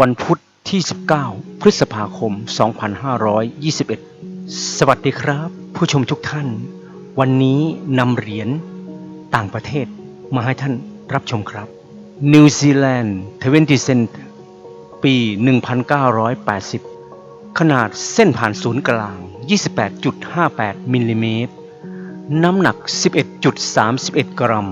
วันพุธที่ 19 พฤษภาคม 2521 สวัสดีครับ ผู้ชมทุกท่าน วันนี้นำเหรียญต่างประเทศมาให้ท่านรับชมครับ นิวซีแลนด์20เซนต์ปี 1980 ขนาดเส้นผ่านศูนย์กลาง 28.58 มิลลิเมตร น้ำหนัก 11.31 กรัม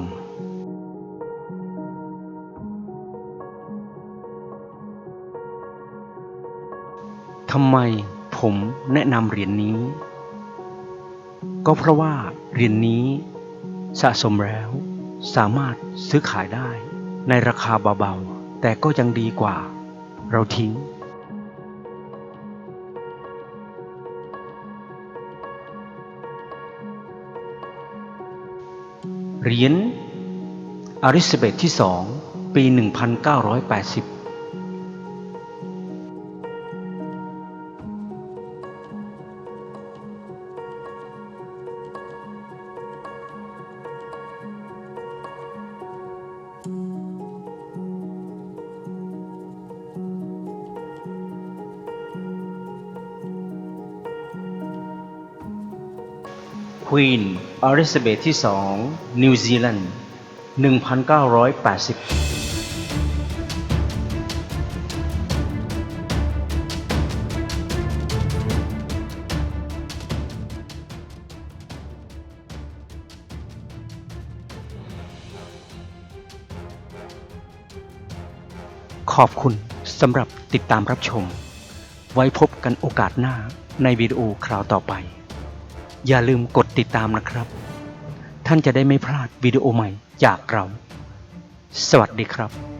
ทำไมผมแนะนำเหรียญนี้ ก็เพราะว่าเหรียญนี้สะสมแล้วสามารถซื้อขายได้ในราคาเบาๆ แต่ก็ยังดีกว่าเราทิ้ง เหรียญอริสเบตที่สองปี 1980 ควีนอลิซาเบธที่สองนิวซีแลนด์ 1980ขอบคุณสำหรับติดตามรับชม ไว้พบกันโอกาสหน้าในวิดีโอคราวต่อไป อย่าลืมกดติดตามนะครับ ท่านจะได้ไม่พลาดวิดีโอใหม่จากเรา สวัสดีครับ